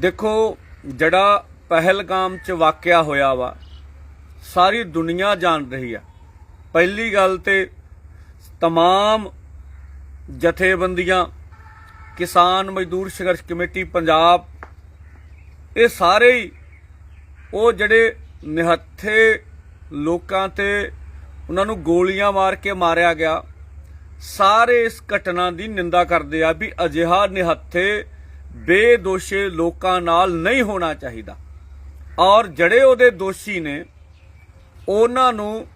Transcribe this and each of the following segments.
ਦੇਖੋ ਜਿਹੜਾ ਪਹਿਲਗਾਮ ਚ ਵਾਕਿਆ ਹੋਇਆ ਵਾ ਸਾਰੀ ਦੁਨੀਆ ਜਾਣ ਰਹੀ ਆ ਪਹਿਲੀ ਗੱਲ ਤੇ तमाम ਜਥੇਬੰਦੀਆਂ ਕਿਸਾਨ ਮਜ਼ਦੂਰ ਸੰਘਰਸ਼ ਕਮੇਟੀ ਪੰਜਾਬ ਇਹ ਸਾਰੇ ਹੀ ਉਹ ਜਿਹੜੇ ਨਿਹੱਥੇ ਲੋਕਾਂ ਤੇ ਉਹਨਾਂ ਨੂੰ ਗੋਲੀਆਂ ਮਾਰ ਕੇ ਮਾਰਿਆ ਗਿਆ ਸਾਰੇ ਇਸ ਘਟਨਾ ਦੀ ਨਿੰਦਾ ਕਰਦੇ ਆ ਵੀ ਅਜਿਹਾ ਨਿਹੱਥੇ ਬੇਦੋਸ਼ੇ ਲੋਕਾਂ ਨਾਲ ਨਹੀਂ ਹੋਣਾ ਚਾਹੀਦਾ। ਔਰ ਜਿਹੜੇ ਉਹਦੇ ਦੋਸ਼ੀ ਨੇ, ਉਹਨਾਂ ਨੂੰ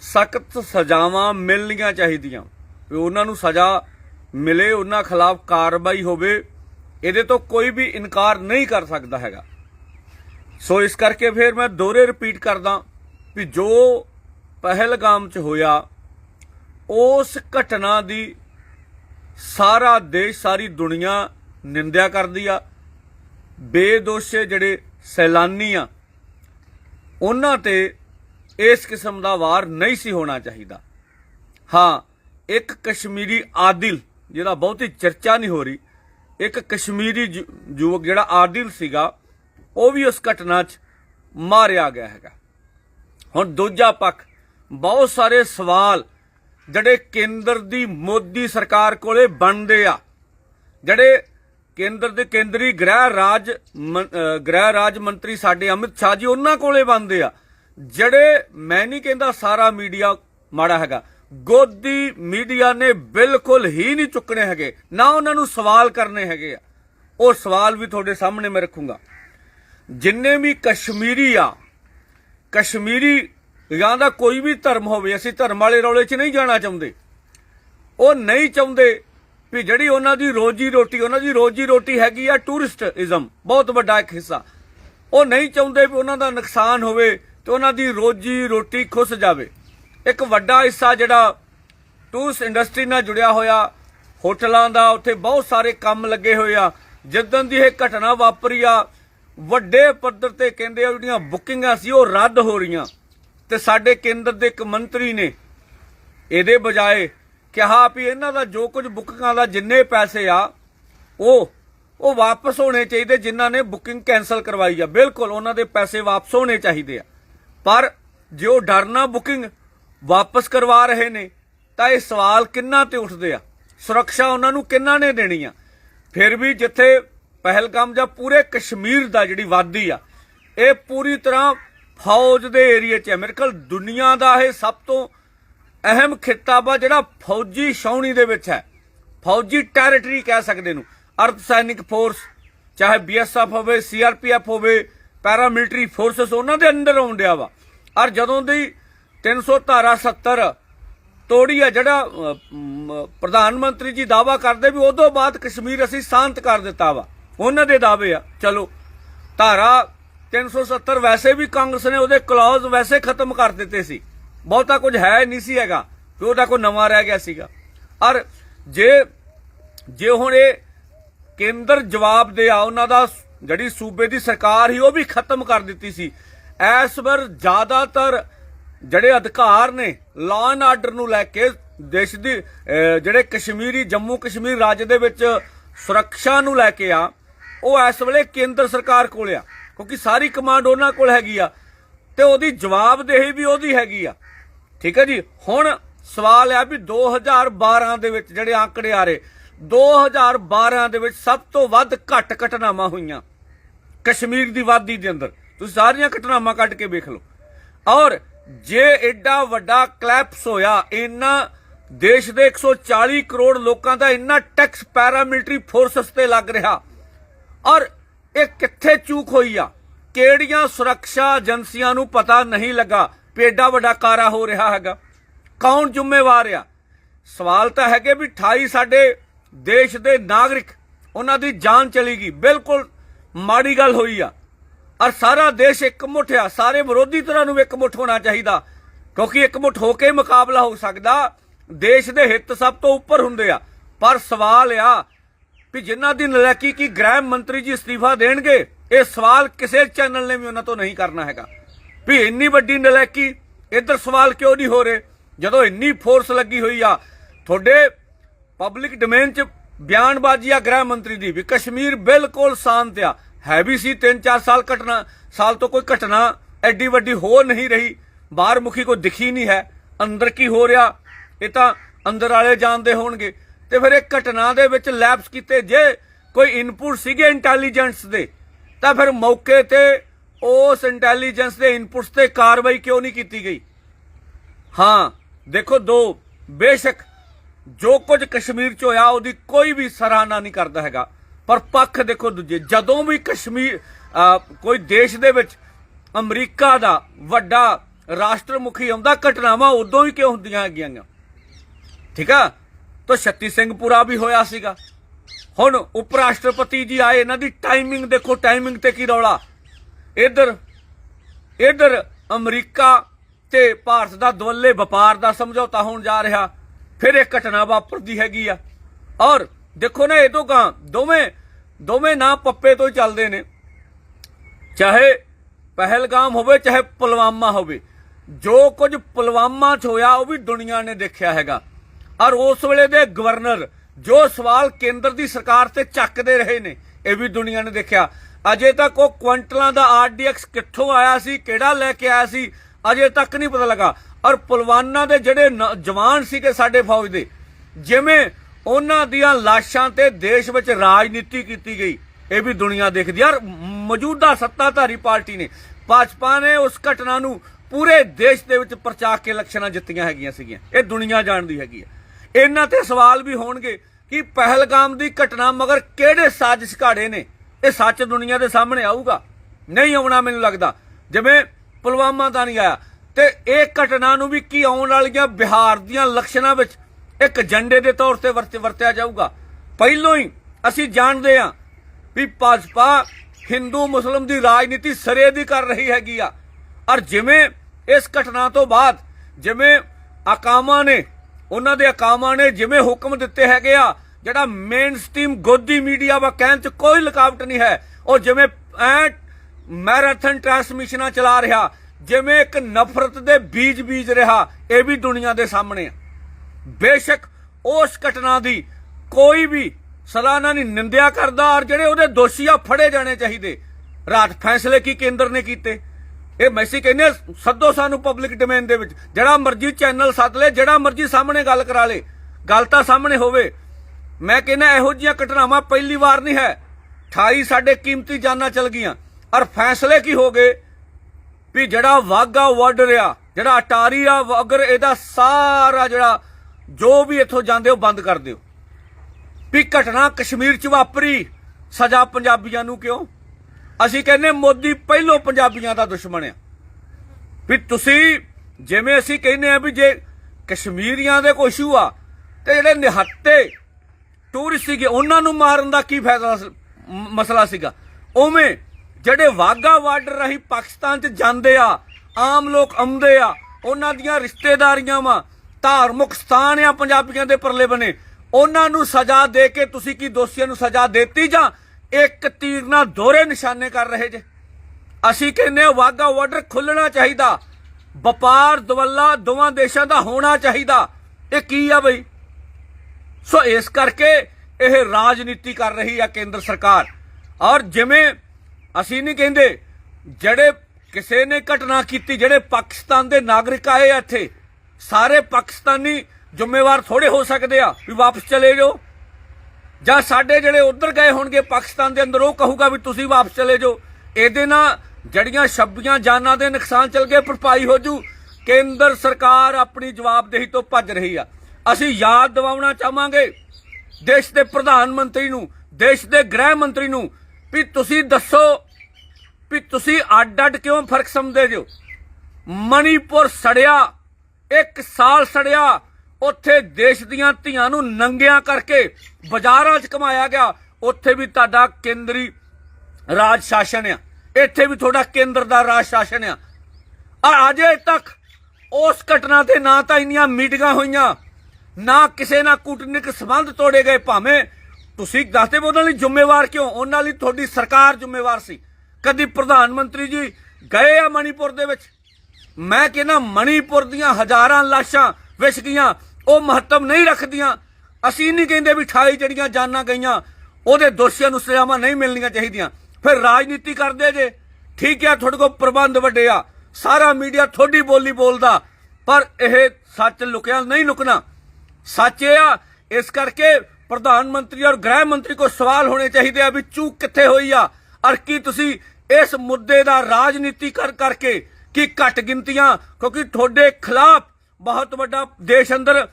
ਸਖਤ ਸਜ਼ਾਵਾਂ ਮਿਲਣੀਆਂ ਚਾਹੀਦੀਆਂ। ਵੀ ਉਹਨਾਂ ਨੂੰ ਸਜ਼ਾ ਮਿਲੇ, ਉਹਨਾਂ ਖਿਲਾਫ ਕਾਰਵਾਈ ਹੋਵੇ, ਇਹਦੇ ਤੋਂ ਕੋਈ ਵੀ ਇਨਕਾਰ ਨਹੀਂ ਕਰ ਸਕਦਾ ਹੈਗਾ। ਸੋ ਇਸ ਕਰਕੇ ਫਿਰ ਮੈਂ ਦੋਹਰੇ ਰਿਪੀਟ ਕਰਦਾ ਵੀ ਜੋ ਪਹਿਲਗਾਮ ਚ ਹੋਇਆ, ਉਸ ਘਟਨਾ ਦੀ ਸਾਰਾ ਦੇਸ਼, ਸਾਰੀ ਦੁਨੀਆ ਨਿੰਦਿਆ ਕਰਦੀ ਆ। ਬੇਦੋਸ਼ੇ ਜਿਹੜੇ ਸੈਲਾਨੀ ਆ। ਉਹਨਾਂ ਤੇ ਇਸ ਕਿਸਮ ਦਾ ਵਾਰ ਨਹੀਂ ਸੀ ਹੋਣਾ ਚਾਹੀਦਾ। ਹਾਂ, ਇੱਕ ਕਸ਼ਮੀਰੀ ਆਦਿਲ, ਜਿਹਦਾ ਬਹੁਤੀ ਚਰਚਾ ਨਹੀਂ ਹੋ ਰਹੀ, ਇੱਕ ਕਸ਼ਮੀਰੀ ਯੁ- ਯੁਵਕ ਜਿਹੜਾ ਆਦਿਲ ਸੀਗਾ, ਉਹ ਵੀ ਉਸ ਘਟਨਾ 'ਚ ਮਾਰਿਆ ਗਿਆ ਹੈਗਾ। ਹੁਣ ਦੂਜਾ ਪੱਖ, ਬਹੁਤ ਸਾਰੇ ਸਵਾਲ ਜਿਹੜੇ ਕੇਂਦਰ ਦੀ ਮੋਦੀ ਸਰਕਾਰ ਕੋਲੇ ਬਣਦੇ ਆ, ਜਿਹੜੇ ਕੇਂਦਰ ਦੇ ਕੇਂਦਰੀ ਗ੍ਰਹਿ ਰਾਜ ਗ੍ਰਹਿ ਰਾਜ ਮੰਤਰੀ ਸਾਡੇ ਅਮਿਤ ਸ਼ਾਹ ਜੀ ਉਹਨਾਂ ਕੋਲੇ ਬਣਦੇ ਆ। ਜਿਹੜੇ ਮੈਂ ਨਹੀਂ ਕਹਿੰਦਾ ਸਾਰਾ ਮੀਡੀਆ ਮਾੜਾ ਹੈਗਾ। ਗੋਦੀ ਮੀਡੀਆ ਨੇ ਬਿਲਕੁਲ ਹੀ ਨਹੀਂ ਚੁੱਕਣੇ ਹੈਗੇ। ਨਾ ਉਹਨਾਂ ਨੂੰ ਸਵਾਲ ਕਰਨੇ ਹੈਗੇ ਆ। ਉਹ ਸਵਾਲ ਵੀ ਤੁਹਾਡੇ ਸਾਹਮਣੇ ਮੈਂ ਰੱਖੂੰਗਾ। ਜਿੰਨੇ ਵੀ ਕਸ਼ਮੀਰੀ ਆ, ਕਸ਼ਮੀਰੀ ਜਾਂ ਦਾ ਕੋਈ ਵੀ ਧਰਮ ਹੋਵੇ, ਅਸੀਂ ਧਰਮ ਵਾਲੇ ਰੌਲੇ 'ਚ ਨਹੀਂ ਜਾਣਾ ਚਾਹੁੰਦੇ। ਉਹ ਨਹੀਂ ਚਾਹੁੰਦੇ ਵੀ ਜਿਹੜੀ ਉਹਨਾਂ ਦੀ ਰੋਜੀ ਰੋਟੀ, ਉਹਨਾਂ ਦੀ ਰੋਜੀ ਰੋਟੀ ਹੈਗੀ ਆ ਟੂਰਿਸਟਿਜ਼ਮ ਬਹੁਤ ਵੱਡਾ ਇੱਕ ਹਿੱਸਾ। ਉਹ ਨਹੀਂ ਚਾਹੁੰਦੇ ਵੀ ਉਹਨਾਂ ਦਾ ਨੁਕਸਾਨ ਹੋਵੇ ਤੇ ਉਹਨਾਂ ਦੀ ਰੋਜੀ ਰੋਟੀ ਖੁੱਸ ਜਾਵੇ। ਇੱਕ ਵੱਡਾ ਹਿੱਸਾ ਜਿਹੜਾ ਟੂਰਿਸਟ ਇੰਡਸਟਰੀ ਨਾਲ ਜੁੜਿਆ ਹੋਇਆ, ਹੋਟਲਾਂ ਦਾ, ਉੱਥੇ ਬਹੁਤ ਸਾਰੇ ਕੰਮ ਲੱਗੇ ਹੋਏ ਆ। ਜਿੱਦਣ ਦੀ ਇਹ ਘਟਨਾ ਵਾਪਰੀ ਆ, ਵੱਡੇ ਪੱਧਰ ਤੇ ਕਹਿੰਦੇ ਆ ਜਿਹੜੀਆਂ ਬੁਕਿੰਗਾਂ ਸੀ, ਉਹ ਰੱਦ ਹੋ ਰਹੀਆਂ। ਤੇ ਸਾਡੇ ਕੇਂਦਰ ਦੇ ਇੱਕ ਮੰਤਰੀ ਨੇ, ਇਹਦੇ ਬਜਾਏ ਕਿਹਾ ਵੀ ਇਹਨਾਂ ਦਾ ਜੋ ਕੁਝ ਬੁਕਿੰਗਾਂ ਦਾ ਜਿੰਨੇ ਪੈਸੇ ਆ, ਉਹ ਉਹ ਵਾਪਸ ਹੋਣੇ ਚਾਹੀਦੇ ਜਿਨ੍ਹਾਂ ਨੇ ਬੁਕਿੰਗ ਕੈਨਸਲ ਕਰਵਾਈ ਆ। ਬਿਲਕੁਲ, ਉਹਨਾਂ ਦੇ ਪੈਸੇ ਵਾਪਸ ਹੋਣੇ ਚਾਹੀਦੇ ਆ। ਪਰ ਜੇ ਉਹ ਡਰਨਾ ਬੁਕਿੰਗ ਵਾਪਸ ਕਰਵਾ ਰਹੇ ਨੇ, ਤਾਂ ਇਹ ਸਵਾਲ ਕਿੰਨਾ ਤੇ ਉੱਠਦੇ ਆ? ਸੁਰੱਖਿਆ ਉਹਨਾਂ ਨੂੰ ਕਿੰਨਾ ਨੇ ਦੇਣੀ ਆ? ਫਿਰ ਵੀ ਜਿੱਥੇ ਪਹਿਲਗਾਮ ਜਾਂ ਪੂਰੇ ਕਸ਼ਮੀਰ ਦਾ ਜਿਹੜੀ ਵਾਦੀ ਆ, ਇਹ ਪੂਰੀ ਤਰ੍ਹਾਂ ਫੌਜ ਦੇ ਏਰੀਏ 'ਚ ਹੈ ਮੇਰੇ ਖਿਆਲ ਦੁਨੀਆ ਦਾ ਇਹ ਸਭ ਤੋਂ ਅਹਿਮ ਖਿੱਤਾ ਵਾ ਜਿਹੜਾ ਫੌਜੀ ਛਾਉਣੀ ਦੇ ਵਿੱਚ ਹੈ। ਫੌਜੀ ਟੈਰੀਟਰੀ ਕਹਿ ਸਕਦੇ ਨੂੰ। ਅਰਧ ਸੈਨਿਕ ਫੋਰਸ ਚਾਹੇ ਬੀਐਸਐਫ ਹੋਵੇ ਸੀਆਰਪੀਐਫ ਹੋਵੇ ਪੈਰਾ ਮਿਲਟਰੀ ਫੋਰਸਸ ਉਹਨਾਂ ਦੇ ਅੰਦਰ ਆਉਂਦਿਆ ਵਾ। ਔਰ ਜਦੋਂ ਦੀ 300 ਧਾਰਾ 70 ਤੋੜੀ ਆ ਜਿਹੜਾ ਪ੍ਰਧਾਨ ਮੰਤਰੀ ਜੀ ਦਾਵਾ ਕਰਦੇ ਵੀ ਉਦੋਂ ਬਾਅਦ ਕਸ਼ਮੀਰ ਅਸੀਂ ਸ਼ਾਂਤ ਕਰ ਦਿੱਤਾ ਵਾ। ਉਹਨਾਂ ਦੇ ਦਾਅਵੇ ਆ, ਚਲੋ। ਧਾਰਾ 370 ਵੈਸੇ ਵੀ ਕਾਂਗਰਸ ਨੇ ਉਹਦੇ ਕਲੌਜ਼ ਵੈਸੇ ਖਤਮ ਕਰ ਦਿੱਤੇ ਸੀ। ਬਹੁਤਾ ਕੁਝ ਹੈ ਨਹੀਂ ਸੀ ਹੈਗਾ, ਵੀ ਉਹਦਾ ਕੋਈ ਨਵਾਂ ਰਹਿ ਗਿਆ ਸੀਗਾ। ਔਰ ਜੇ ਜੇ ਹੁਣ ਇਹ ਕੇਂਦਰ ਜਵਾਬ ਦੇ ਆ, ਉਹਨਾਂ ਦਾ ਜਿਹੜੀ ਸੂਬੇ ਦੀ ਸਰਕਾਰ ਹੀ ਉਹ ਵੀ ਖਤਮ ਕਰ ਦਿੱਤੀ ਸੀ। ਇਸ ਵਾਰ ਜ਼ਿਆਦਾਤਰ ਜਿਹੜੇ ਅਧਿਕਾਰ ਨੇ ਲਾਅ ਐਂਡ ਆਰਡਰ ਨੂੰ ਲੈ ਕੇ ਦੇਸ਼ ਦੀ ਜਿਹੜੇ ਕਸ਼ਮੀਰੀ, ਜੰਮੂ ਕਸ਼ਮੀਰ ਰਾਜ ਦੇ ਵਿੱਚ ਸੁਰੱਖਿਆ ਨੂੰ ਲੈ ਕੇ ਆ, ਉਹ ਇਸ ਵੇਲੇ ਕੇਂਦਰ ਸਰਕਾਰ ਕੋਲ ਆ, ਕਿਉਂਕਿ ਸਾਰੀ ਕਮਾਂਡ ਉਹਨਾਂ ਕੋਲ ਹੈਗੀ ਆ। ਤੇ ਉਹਦੀ ਜਵਾਬਦੇਹੀ ਵੀ ਉਹਦੀ ਹੈਗੀ ਆ। ਠੀਕ ਹੈ ਜੀ? ਹੁਣ ਸਵਾਲ ਆ ਵੀ 2012 ਦੇ ਵਿੱਚ ਜਿਹੜੇ ਆંકੜੇ ਆ ਰਹੇ 2012 ਦੇ ਵਿੱਚ ਸਭ ਤੋਂ ਵੱਧ ਘੱਟ ਘਟਨਾਵਾਂ ਹੋਈਆਂ ਕਸ਼ਮੀਰ ਦੀ ਵਾਦੀ ਦੇ ਅੰਦਰ। ਤੁਸੀਂ ਸਾਰੀਆਂ ਘਟਨਾਵਾਂ ਕੱਢ ਕੇ ਵੇਖ ਲਓ। ਔਰ ਜੇ ਐਡਾ ਵੱਡਾ ਕਲੈਪਸ ਹੋਇਆ, ਇੰਨਾ ਦੇਸ਼ ਦੇ 140 ਕਰੋੜ ਲੋਕਾਂ ਦਾ ਇੰਨਾ ਟੈਕਸ ਪੈਰਾਮਿਲਟਰੀ ਫੋਰਸਸ ਤੇ ਲੱਗ ਰਿਹਾ, ਔਰ ਇਹ ਕਿੱਥੇ ਚੂਕ ਹੋਈ ਆ? ਕਿਹੜੀਆਂ ਸੁਰੱਖਿਆ ਏਜੰਸੀਆਂ ਨੂੰ ਪਤਾ ਨਹੀਂ ਲੱਗਾ? ਵੀ ਵੱਡਾ ਕਾਰਾ ਹੋ ਰਿਹਾ ਹੈਗਾ। ਕੌਣ ਜ਼ਿੰਮੇਵਾਰ ਆ? ਸਵਾਲ ਤਾਂ ਹੈਗੇ ਵੀ 28 ਸਾਡੇ ਦੇਸ਼ ਦੇ ਨਾਗਰਿਕ, ਉਹਨਾਂ ਦੀ ਜਾਨ ਚਲੀ ਗਈ। ਬਿਲਕੁਲ ਮਾੜੀ ਗੱਲ ਹੋਈ ਆ। ਔਰ ਸਾਰਾ ਦੇਸ਼ ਇਕਮੁੱਠ ਆ। ਸਾਰੇ ਵਿਰੋਧੀ ਧਿਰਾਂ ਨੂੰ ਵੀ ਇਕਮੁੱਠ ਹੋਣਾ ਚਾਹੀਦਾ, ਕਿਉਂਕਿ ਇਕਮੁੱਠ ਹੋ ਕੇ ਮੁਕਾਬਲਾ ਹੋ ਸਕਦਾ। ਦੇਸ਼ ਦੇ ਹਿੱਤ ਸਭ ਤੋਂ ਉੱਪਰ ਹੁੰਦੇ ਆ। ਪਰ ਸਵਾਲ ਆ ਵੀ ਜਿਨ੍ਹਾਂ ਦੀ ਨਲਾਇਕੀ ਕੀ ਗ੍ਰਹਿ ਮੰਤਰੀ ਜੀ ਅਸਤੀਫਾ ਦੇਣਗੇ, ਇਹ ਸਵਾਲ ਕਿਸੇ ਚੈਨਲ ਨੇ ਵੀ ਉਹਨਾਂ ਤੋਂ ਨਹੀਂ ਕਰਨਾ ਹੈਗਾ। ਵੀ ਇੰਨੀ ਵੱਡੀ ਨਲਾਇਕੀ ਇੱਧਰ ਸਵਾਲ ਕਿਉਂ ਨਹੀਂ ਹੋ ਰਹੇ? ਜਦੋਂ ਇੰਨੀ ਫੋਰਸ ਲੱਗੀ ਹੋਈ ਆ, ਤੁਹਾਡੇ ਪਬਲਿਕ ਡੋਮੇਨ 'ਚ ਬਿਆਨਬਾਜ਼ੀ ਆ ਗ੍ਰਹਿ ਮੰਤਰੀ ਦੀ, ਵੀ ਕਸ਼ਮੀਰ ਬਿਲਕੁਲ ਸ਼ਾਂਤ ਆ। ਹੈ ਵੀ ਸੀ 3-4 ਸਾਲ ਘਟਨਾ, ਸਾਲ ਤੋਂ ਕੋਈ ਘਟਨਾ ਐਡੀ ਵੱਡੀ ਹੋ ਨਹੀਂ ਰਹੀ ਬਾਹਰ ਮੁਖੀ ਕੋਈ ਦਿਖੀ ਨਹੀਂ ਹੈ। ਅੰਦਰ ਕੀ ਹੋ ਰਿਹਾ? ਇਹ ਤਾਂ ਅੰਦਰ ਵਾਲੇ ਜਾਣਦੇ ਹੋਣਗੇ। ਤੇ ਫਿਰ ਇਹ ਘਟਨਾ ਦੇ ਵਿੱਚ ਲੈਪਸ ਕੀਤੇ ਜੇ ਕੋਈ ਇਨਪੁਟ ਸੀਗੇ ਇੰਟੈਲੀਜੈਂਸ ਦੇ, ਤਾਂ ਫਿਰ ਮੌਕੇ ਤੇ ਉਸ ਇੰਟੈਲੀਜੈਂਸ ਦੇ ਇਨਪੁਟਸ ਤੇ ਕਾਰਵਾਈ ਕਿਉਂ ਨਹੀਂ ਕੀਤੀ ਗਈ? ਹਾਂ, ਦੇਖੋ ਦੋ, ਬੇਸ਼ੱਕ ਜੋ ਕੁਝ ਕਸ਼ਮੀਰ ਚ ਹੋਇਆ, ਉਹਦੀ ਕੋਈ ਵੀ ਸਰਾਹਨਾ ਨਹੀਂ ਕਰਦਾ ਹੈਗਾ। ਪਰ ਪੱਖ ਦੇਖੋ ਦੂਜੇ, ਜਦੋਂ ਵੀ ਕਸ਼ਮੀਰ ਕੋਈ ਦੇਸ਼ ਦੇ ਵਿੱਚ ਅਮਰੀਕਾ ਦਾ ਵੱਡਾ ਰਾਸ਼ਟਰ ਮੁਖੀ ਆਉਂਦਾ, ਘਟਨਾਵਾਂ ਉਦੋਂ ਹੀ ਕਿਉਂ ਹੁੰਦੀਆਂ ਹੈਗੀਆਂ ਠੀਕ ਆ? ਤਾਂ ਛੱਤੀ ਸਿੰਘਪੁਰਾ ਵੀ ਹੋਇਆ ਸੀਗਾ। ਹੁਣ ਉਪ ਰਾਸ਼ਟਰਪਤੀ ਜੀ ਆਏ, ਇਹਨਾਂ ਦੀ ਟਾਈਮਿੰਗ ਦੇਖੋ ਟਾਈਮਿੰਗ ਤੇ ਕੀ ਰੌਲਾ? ਇੱਧਰ ਇੱਧਰ ਅਮਰੀਕਾ ਤੇ ਭਾਰਤ ਦਾ ਦੁਵੱਲੇ ਵਪਾਰ ਦਾ ਸਮਝੌਤਾ ਹੋਣ ਜਾ ਰਿਹਾ, ਫਿਰ ਇਹ ਘਟਨਾ ਵਾਪਰਦੀ ਹੈਗੀ ਆ। ਔਰ ਦੇਖੋ ਨਾ, ਇਹ ਤੋਂ ਕਾਂ ਦੋਵੇਂ ਦੋਵੇਂ ਨਾਂ ਪੱਪੇ ਤੋਂ ਹੀ ਚੱਲਦੇ ਨੇ। ਚਾਹੇ ਪਹਿਲਗਾਮ ਹੋਵੇ, ਚਾਹੇ ਪੁਲਵਾਮਾ ਹੋਵੇ, ਜੋ ਕੁਝ ਪੁਲਵਾਮਾ 'ਚ ਹੋਇਆ, ਉਹ ਵੀ ਦੁਨੀਆ ਨੇ ਦੇਖਿਆ ਹੈਗਾ। ਔਰ ਉਸ ਵੇਲੇ ਦੇ ਗਵਰਨਰ ਜੋ ਸਵਾਲ ਕੇਂਦਰ ਦੀ ਸਰਕਾਰ ਤੇ ਚੱਕਦੇ ਰਹੇ ਨੇ, ਇਹ ਵੀ ਦੁਨੀਆ ਨੇ ਦੇਖਿਆ। ਅਜੇ ਤੱਕ ਉਹ ਕੁਇੰਟਲਾਂ ਦਾ ਆਰਡੀਐਕਸ ਕਿੱਥੋਂ ਆਇਆ ਸੀ, ਕਿਹੜਾ ਲੈ ਕੇ ਆਇਆ ਸੀ, ਅਜੇ ਤੱਕ ਨਹੀਂ ਪਤਾ ਲੱਗਾ। ਔਰ ਪੁਲਵਾਨਾ ਦੇ ਜਿਹੜੇ ਜਵਾਨ ਸੀਗੇ ਸਾਡੇ ਫੌਜ ਦੇ, ਜਿਵੇਂ ਉਹਨਾਂ ਦੀਆਂ ਲਾਸ਼ਾਂ ਤੇ ਦੇਸ਼ ਵਿੱਚ ਰਾਜਨੀਤੀ ਕੀਤੀ ਗਈ, ਇਹ ਵੀ ਦੁਨੀਆ ਦੇਖਦੀ। ਆ। ਔਰ ਮੌਜੂਦਾ ਸੱਤਾਧਾਰੀ ਪਾਰਟੀ ਨੇ, ਭਾਜਪਾ ਨੇ ਉਸ ਘਟਨਾ ਨੂੰ ਪੂਰੇ ਦੇਸ਼ ਦੇ ਵਿੱਚ ਪ੍ਰਚਾਰ ਕੇ ਇਲੈਕਸ਼ਨਾਂ ਜਿੱਤੀਆਂ ਹੈਗੀਆਂ ਸੀਗੀਆਂ। ਇਹ ਦੁਨੀਆ ਜਾਣਦੀ ਹੈਗੀ ਹੈ। ਇਹਨਾਂ ਤੇ ਸਵਾਲ ਵੀ ਹੋਣਗੇ ਕਿ ਪਹਿਲਗਾਮ ਦੀ ਘਟਨਾ ਮਗਰ ਕਿਹੜੇ ਸਾਜ਼ਿਸ਼ ਘਾੜੇ ਨੇ? ਇਹ ਸੱਚ ਦੁਨੀਆ ਦੇ ਸਾਹਮਣੇ ਆਊਗਾ। ਨਹੀਂ ਆਉਣਾ ਮੈਨੂੰ ਲੱਗਦਾ। ਜਿਵੇਂ ਪੁਲਵਾਮਾ ਦਾ ਨਹੀਂ ਆਇਆ। ਤੇ ਇਹ ਘਟਨਾ ਨੂੰ ਵੀ ਕੀ ਆਉਣ ਵਾਲੀਆਂ ਬਿਹਾਰ ਦੀਆਂ ਇਲੈਕਸ਼ਨਾਂ ਵਿੱਚ ਇੱਕ ਏਜੰਡੇ ਦੇ ਤੌਰ ਤੇ ਵਰਤਿਆ ਜਾਊਗਾ। ਪਹਿਲੋਂ ਹੀ ਅਸੀਂ ਜਾਣਦੇ ਹਾਂ ਵੀ ਭਾਜਪਾ ਹਿੰਦੂ ਮੁਸਲਮ ਦੀ ਰਾਜਨੀਤੀ ਸਰੇ ਦੀ ਕਰ ਰਹੀ ਹੈਗੀ ਆ। ਔਰ ਜਿਵੇਂ ਇਸ ਘਟਨਾ ਤੋਂ ਬਾਅਦ ਜਿਵੇਂ ਆਕਾਮਾਂ ਨੇ, ਉਹਨਾਂ ਦੇ ਆਕਾਮਾਂ ਨੇ ਜਿਵੇਂ ਹੁਕਮ ਦਿੱਤੇ ਹੈਗੇ ਆ ਜਿਹੜਾ ਮੇਨ ਸਟ੍ਰੀਮ ਗੋਦੀ ਮੀਡੀਆ ਵਾ ਕਹਿਣ ਚ ਕੋਈ ਲੁਕਾਵਟ ਨਹੀਂ ਹੈ। ਉਹ ਜਿਵੇਂ ਐ ਮੈਰਾਥਨ ਟ੍ਰਾਂਸਮਿਸ਼ਨਾਂ ਚਲਾ ਰਿਹਾ, ਜਿਵੇਂ ਇੱਕ ਨਫ਼ਰਤ ਦੇ ਬੀਜ ਬੀਜ ਰਿਹਾ, ਇਹ ਵੀ ਦੁਨੀਆ ਦੇ ਸਾਹਮਣੇ ਆ। ਬੇਸ਼ੱਕ ਉਸ ਘਟਨਾ ਦੀ ਕੋਈ ਵੀ ਸਲਾਨਾ ਨਹੀਂ ਨਿੰਦਿਆ ਕਰਦਾ ਔਰ ਜਿਹੜੇ ਉਹਦੇ ਦੋਸ਼ੀ ਆ ਫੜੇ ਜਾਣੇ ਚਾਹੀਦੇ। ਰਾਤ ਫੈਸਲੇ ਕੀ ਕੇਂਦਰ ਨੇ ਕੀਤੇ? ਇਹ ਮੈਸੀ ਕਹਿੰਦੇ ਸੱਦੋ ਸਾਨੂੰ ਪਬਲਿਕ ਡੋਮੇਨ ਦੇ ਵਿੱਚ। ਜਿਹੜਾ ਮਰਜ਼ੀ ਚੈਨਲ ਸੱਦ ਲੈ, ਜਿਹੜਾ ਮਰਜ਼ੀ ਸਾਹਮਣੇ ਗੱਲ ਕਰਾ ਲੇ। ਗੱਲ ਤਾਂ ਸਾਹਮਣੇ ਹੋਵੇ। ਮੈਂ ਕਹਿੰਦਾ ਇਹੋ ਜਿਹੀਆਂ ਘਟਨਾਵਾਂ ਪਹਿਲੀ ਵਾਰ ਨਹੀਂ ਹੈ। 28 ਸਾਡੇ ਕੀਮਤੀ ਜਾਨਾਂ ਚਲ ਗਈਆਂ। ਔਰ ਫੈਸਲੇ ਕੀ ਹੋ ਗਏ? ਵੀ ਜਿਹੜਾ ਵਾਗਾ ਬਾਰਡਰ ਰਿਹਾ, ਜਿਹੜਾ ਅਟਾਰੀ ਆ, ਅਗਰ ਇਹਦਾ ਸਾਰਾ ਜਿਹੜਾ ਜੋ ਵੀ ਇੱਥੋਂ ਜਾਂਦੇ ਹੋ ਬੰਦ ਕਰ ਦਿਓ। ਵੀ ਘਟਨਾ ਕਸ਼ਮੀਰ ਚ ਵਾਪਰੀ, ਸਜ਼ਾ ਪੰਜਾਬੀਆਂ ਨੂੰ ਕਿਉਂ? ਅਸੀਂ ਕਹਿੰਦੇ ਮੋਦੀ ਪਹਿਲੋਂ ਪੰਜਾਬੀਆਂ ਦਾ ਦੁਸ਼ਮਣ ਆ। ਵੀ ਤੁਸੀਂ ਜਿਵੇਂ ਅਸੀਂ ਕਹਿੰਦੇ ਆ ਵੀ ਜੇ ਕਸ਼ਮੀਰੀਆਂ ਦੇ ਕੋਈ ਇਸ਼ੂ ਆ, ਤੇ ਜਿਹੜੇ ਨਿਹੱਤੇ ਟੂਰਿਸਟ ਸੀਗੇ, ਉਹਨਾਂ ਨੂੰ ਮਾਰਨ ਦਾ ਕੀ ਫਾਇਦਾ ਮਸਲਾ ਸੀਗਾ? ਉਵੇਂ ਜਿਹੜੇ ਵਾਗਾ ਬਾਰਡਰ ਰਾਹੀਂ ਪਾਕਿਸਤਾਨ ਚ ਜਾਂਦੇ ਆ, ਆਮ ਲੋਕ ਆਉਂਦੇ ਆ, ਉਹਨਾਂ ਦੀਆਂ ਰਿਸ਼ਤੇਦਾਰੀਆਂ ਵਾ, ਧਾਰਮਿਕ ਸਥਾਨ ਆ ਪੰਜਾਬੀਆਂ ਦੇ ਪਰਲੇ ਬਨੇ, ਉਹਨਾਂ ਨੂੰ ਸਜ਼ਾ ਦੇ ਕੇ ਤੁਸੀਂ ਕੀ ਦੋਸ਼ੀਆਂ ਨੂੰ ਸਜ਼ਾ ਦਿੱਤੀ ਜਾਂ ਇੱਕ ਤੀਰ ਨਾਲ ਦੋਹਰੇ ਨਿਸ਼ਾਨੇ ਕਰ ਰਹੇ ਜੇ? ਅਸੀਂ ਕਹਿੰਦੇ ਹਾਂ ਵਾਗਾ ਬਾਰਡਰ ਖੁੱਲਣਾ ਚਾਹੀਦਾ, ਵਪਾਰ, ਦਵੱਲਾ ਦੋਵਾਂ ਦੇਸ਼ਾਂ ਦਾ ਹੋਣਾ ਚਾਹੀਦਾ। ਇਹ ਕੀ ਆ ਬਈ? ਸੋ ਇਸ ਕਰਕੇ ਇਹ ਰਾਜਨੀਤੀ ਕਰ ਰਹੀ ਆ ਕੇਂਦਰ ਸਰਕਾਰ। ਔਰ ਜਿਵੇਂ ਅਸੀਂ ਨਹੀਂ ਕਹਿੰਦੇ, ਜਿਹੜੇ ਕਿਸੇ ਨੇ ਘਟਨਾ ਕੀਤੀ, ਜਿਹੜੇ ਪਾਕਿਸਤਾਨ ਦੇ ਨਾਗਰਿਕ ਆਏ ਆ ਇੱਥੇ, ਸਾਰੇ ਪਾਕਿਸਤਾਨੀ ਜ਼ਿੰਮੇਵਾਰ ਥੋੜੇ ਹੋ ਸਕਦੇ ਆ ਵੀ ਵਾਪਸ ਚਲੇ ਜਾਓ। ਜਾਂ ਸਾਡੇ ਜਿਹੜੇ ਉੱਧਰ ਗਏ ਹੋਣਗੇ ਪਾਕਿਸਤਾਨ ਦੇ ਅੰਦਰ, ਉਹ ਕਹੂਗਾ ਵੀ ਤੁਸੀਂ ਵਾਪਸ ਚਲੇ ਜਾਓ। ਇਹਦੇ ਨਾਲ ਜੜੀਆਂ ਛੱਬੀਆਂ ਜਾਨਾਂ ਦੇ ਨੁਕਸਾਨ ਚਲ ਗਏ, ਭਰਪਾਈ ਹੋ ਜੂ। ਕੇਂਦਰ ਸਰਕਾਰ ਆਪਣੀ ਜਵਾਬਦੇਹੀ ਤੋਂ ਭੱਜ ਰਹੀ ਆ। ਅਸੀਂ ਯਾਦ ਦਿਵਾਉਣਾ ਚਾਹਾਂਗੇ ਦੇਸ਼ ਦੇ ਪ੍ਰਧਾਨ ਮੰਤਰੀ ਨੂੰ, ਦੇਸ਼ ਦੇ ਗ੍ਰਹਿ ਮੰਤਰੀ ਨੂੰ ਵੀ ਤੁਸੀਂ ਦੱਸੋ ਵੀ ਤੁਸੀਂ ਅੱਡ ਅੱਡ ਕਿਉਂ ਫ਼ਰਕ ਸਮਝਦੇ ਜੋ? ਮਣੀਪੁਰ ਸੜਿਆ, ਇੱਕ ਸਾਲ ਸੜਿਆ, ਉੱਥੇ ਦੇਸ਼ ਦੀਆਂ ਧੀਆਂ ਨੂੰ ਨੰਗਿਆਂ ਕਰਕੇ ਬਾਜ਼ਾਰਾਂ 'ਚ ਕਮਾਇਆ ਗਿਆ। ਉੱਥੇ ਵੀ ਤੁਹਾਡਾ ਕੇਂਦਰੀ ਰਾਜ ਸ਼ਾਸਨ ਆ। ਇੱਥੇ ਵੀ ਤੁਹਾਡਾ ਕੇਂਦਰ ਦਾ ਰਾਜ ਸ਼ਾਸਨ ਆ। ਔਰ ਅਜੇ ਤੱਕ ਉਸ ਘਟਨਾ ਤੇ ਨਾ ਤਾਂ ਇੰਨੀਆਂ ਮੀਟਿੰਗਾਂ ਹੋਈਆਂ। ਨਾ ਕਿਸੇ ਨਾਲ ਕੂਟਨੀਤਿਕ ਸੰਬੰਧ ਤੋੜੇ ਗਏ ਭਾਵੇਂ ਤੁਸੀਂ ਦੱਸਦੇ ਵੀ ਉਹਨਾਂ ਲਈ ਜ਼ਿੰਮੇਵਾਰ ਕਿਉਂ? ਉਹਨਾਂ ਲਈ ਤੁਹਾਡੀ ਸਰਕਾਰ ਜ਼ਿੰਮੇਵਾਰ ਸੀ। ਕਦੀ ਪ੍ਰਧਾਨ ਮੰਤਰੀ ਜੀ ਗਏ ਆ ਮਣੀਪੁਰ ਦੇ ਵਿੱਚ? ਮੈਂ ਕਹਿੰਦਾ ਮਣੀਪੁਰ ਦੀਆਂ ਹਜ਼ਾਰਾਂ ਲਾਸ਼ਾਂ ਵਿਛ ਗਈਆਂ, ਉਹ ਮਹੱਤਵ ਨਹੀਂ ਰੱਖਦੀਆਂ। ਅਸੀਂ ਨਹੀਂ ਕਹਿੰਦੇ ਵੀ 28 ਜਿਹੜੀਆਂ ਜਾਨਾਂ ਗਈਆਂ, ਉਹਦੇ ਦੋਸ਼ੀਆਂ ਨੂੰ ਸਜ਼ਾਵਾਂ ਨਹੀਂ ਮਿਲਣੀਆਂ ਚਾਹੀਦੀਆਂ। ਫਿਰ ਰਾਜਨੀਤੀ ਕਰਦੇ ਜੇ। ਠੀਕ ਹੈ ਤੁਹਾਡੇ ਕੋਲ ਪ੍ਰਬੰਧ ਵੱਡੇ ਆ। ਸਾਰਾ ਮੀਡੀਆ ਤੁਹਾਡੀ ਬੋਲੀ ਬੋਲਦਾ, ਪਰ ਇਹ ਸੱਚ ਲੁਕਿਆ ਨਹੀਂ ਲੁਕਣਾ। ਸੱਚ ਇਹ ਆ, ਇਸ ਕਰਕੇ ਪ੍ਰਧਾਨ ਮੰਤਰੀ ਔਰ ਗ੍ਰਹਿ ਮੰਤਰੀ ਕੋ ਸਵਾਲ ਹੋਣੇ ਚਾਹੀਦੇ ਆ ਵੀ ਚੂਕ ਕਿੱਥੇ ਹੋਈ ਆ? ਔਰ ਕੀ ਤੁਸੀਂ ਇਸ ਮੁੱਦੇ ਦਾ ਰਾਜਨੀਤੀ ਕਰ ਕਰਕੇ ਕੀ ਘੱਟ ਗਿਣਤੀਆਂ? ਕਿਉਂਕਿ ਤੁਹਾਡੇ ਖਿਲਾਫ ਬਹੁਤ ਵੱਡਾ ਦੇਸ਼ ਅੰਦਰ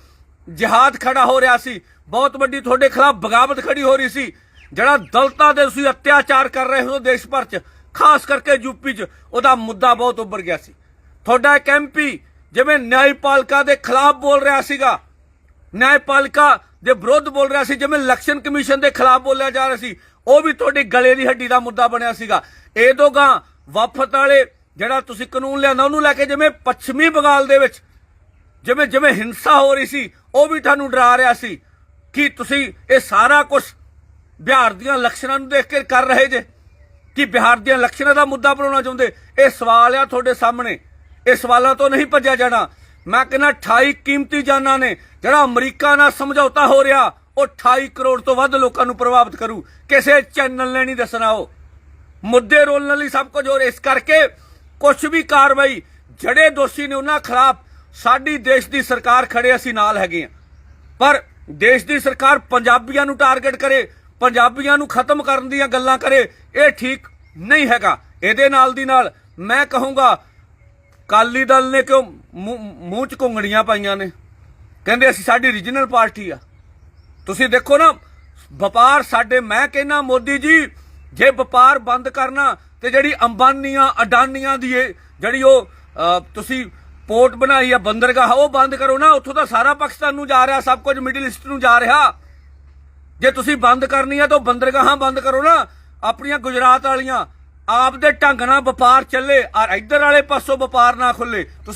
ਜਿਹਾਦ ਖੜਾ ਹੋ ਰਿਹਾ ਸੀ। ਬਹੁਤ ਵੱਡੀ ਤੁਹਾਡੇ ਖਿਲਾਫ ਬਗਾਵਤ ਖੜੀ ਹੋ ਰਹੀ ਸੀ। ਜਿਹੜਾ ਦਲਤਾਂ ਦੇ ਤੁਸੀਂ ਅਤਿਆਚਾਰ ਕਰ ਰਹੇ ਹੋ ਦੇਸ਼ ਭਰ 'ਚ, ਖਾਸ ਕਰਕੇ ਯੂਪੀ 'ਚ, ਉਹਦਾ ਮੁੱਦਾ ਬਹੁਤ ਉੱਭਰ ਗਿਆ ਸੀ। ਤੁਹਾਡਾ ਇੱਕ ਐਮਪੀ ਜਿਵੇਂ ਨਿਆਂਪਾਲਿਕਾ ਦੇ ਖਿਲਾਫ ਬੋਲ ਰਿਹਾ ਸੀਗਾ। ਨਿਆਂਪਾਲਿਕਾ ਦੇ ਵਿਰੁੱਧ ਬੋਲ ਰਿਹਾ ਸੀ ਜਿਵੇਂ ਇਲੈਕਸ਼ਨ ਕਮਿਸ਼ਨ ਦੇ ਖਿਲਾਫ ਬੋਲਿਆ ਜਾ ਰਿਹਾ ਸੀ ਉਹ ਵੀ ਤੁਹਾਡੀ ਗਲੇ ਦੀ ਹੱਡੀ ਦਾ ਮੁੱਦਾ ਬਣਿਆ ਸੀਗਾ ਇਹ ਦੋਗਾ ਵਫਤ ਵਾਲੇ ਜਿਹੜਾ ਤੁਸੀਂ ਕਾਨੂੰਨ ਲਿਆਂਦਾ ਉਹਨੂੰ ਲੈ ਕੇ ਜਿਵੇਂ ਪੱਛਮੀ ਬੰਗਾਲ ਦੇ ਵਿੱਚ ਜਿਵੇਂ ਜਿਵੇਂ ਹਿੰਸਾ ਹੋ ਰਹੀ ਸੀ ਉਹ ਵੀ ਤੁਹਾਨੂੰ ਡਰਾ ਰਿਹਾ ਸੀ ਕਿ ਤੁਸੀਂ ਇਹ ਸਾਰਾ ਕੁਝ ਬਿਹਾਰ ਦੀਆਂ ਇਲੈਕਸ਼ਨਾਂ ਨੂੰ ਦੇਖ ਕੇ ਕਰ ਰਹੇ ਜੇ ਕਿ ਬਿਹਾਰ ਦੀਆਂ ਇਲੈਕਸ਼ਨਾਂ ਦਾ ਮੁੱਦਾ ਬਣਾਉਣਾ ਚਾਹੁੰਦੇ ਇਹ ਸਵਾਲ ਆ ਤੁਹਾਡੇ ਸਾਹਮਣੇ ਇਹ ਸਵਾਲਾਂ ਤੋਂ ਨਹੀਂ ਭੱਜਿਆ ਜਾਣਾ ਮੈਂ ਕਹਿੰਦਾ 28 ਕੀਮਤੀ ਜਾਨਾਂ ਨੇ, ਜਿਹੜਾ ਅਮਰੀਕਾ ਨਾਲ ਸਮਝੌਤਾ ਹੋ ਰਿਹਾ, ਉਹ 28 ਕਰੋੜ ਤੋਂ ਵੱਧ ਲੋਕਾਂ ਨੂੰ ਪ੍ਰਭਾਵਿਤ ਕਰੂ। ਕਿਸੇ ਚੈਨਲ ਨੇ ਨਹੀਂ ਦੱਸਣਾ ਉਹ। ਮੁੱਦੇ ਰੋਲਣ ਲਈ ਸਭ ਕੁਝ ਹੋ ਰਿਹਾ। ਇਸ ਕਰਕੇ ਕੁਝ ਵੀ ਕਾਰਵਾਈ, ਜਿਹੜੇ ਦੋਸ਼ੀ ਨੇ ਉਹਨਾਂ ਖਿਲਾਫ ਸਾਡੀ ਦੇਸ਼ ਦੀ ਸਰਕਾਰ ਖੜੇ ਅਸੀਂ ਨਾਲ ਹੈਗੇ ਆ ਪਰ ਦੇਸ਼ ਦੀ ਸਰਕਾਰ ਪੰਜਾਬੀਆਂ ਨੂੰ ਟਾਰਗੇਟ ਕਰੇ, ਪੰਜਾਬੀਆਂ ਨੂੰ ਖਤਮ ਕਰਨ ਦੀਆਂ ਗੱਲਾਂ ਕਰੇ, ਇਹ ਠੀਕ ਨਹੀਂ ਹੈਗਾ। ਇਹਦੇ ਨਾਲ ਦੀ ਨਾਲ ਮੈਂ ਕਹੂੰਗਾ ਕਾਲੀ ਦਲ ਨੇ ਕਿਉਂ ਮੂੰਹ ਮੂੰਹ ਚ ਘੁੰਗਣੀਆਂ ਪਾਈਆਂ ਨੇ? ਕਹਿੰਦੇ ਅਸੀਂ ਸਾਡੀ ਰੀਜਨਲ ਪਾਰਟੀ ਆ। ਤੁਸੀਂ ਦੇਖੋ ਨਾ, ਵਪਾਰ ਸਾਡੇ, ਮੈਂ ਕਹਿੰਨਾ ਮੋਦੀ ਜੀ, ਜੇ ਵਪਾਰ ਬੰਦ ਕਰਨਾ ਤੇ ਜਿਹੜੀ ਅੰਬਾਨੀਆਂ, ਅਡਾਨੀਆਂ ਦੀ ਜਿਹੜੀ ਉਹ ਤੁਸੀਂ ਪੋਰਟ ਬਣਾਈ ਆ, ਬੰਦਰਗਾਹ, ਉਹ ਬੰਦ ਕਰੋ ਨਾ। ਉੱਥੋਂ ਦਾ ਸਾਰਾ ਪਾਕਿਸਤਾਨ ਨੂੰ ਜਾ ਰਿਹਾ, ਸਭ ਕੁਝ ਮਿਡਲ ਈਸਟ ਨੂੰ ਜਾ ਰਿਹਾ। ਜੇ ਤੁਸੀਂ ਬੰਦ ਕਰਨੀ ਆ ਤਾਂ ਉਹ ਬੰਦਰਗਾਹਾਂ ਬੰਦ ਕਰੋ ਨਾ, ਆਪਣੀਆਂ ਗੁਜਰਾਤ ਵਾਲੀਆਂ। ਆਪ ਦੇ ਢੰਗ ਨਾਲ ਵਪਾਰ ਚੱਲੇ ਔਰ ਇੱਧਰ ਵਾਲੇ ਪਾਸੋਂ ਵਪਾਰ ਨਾ ਖੁੱਲੇ। ਤੁਸੀਂ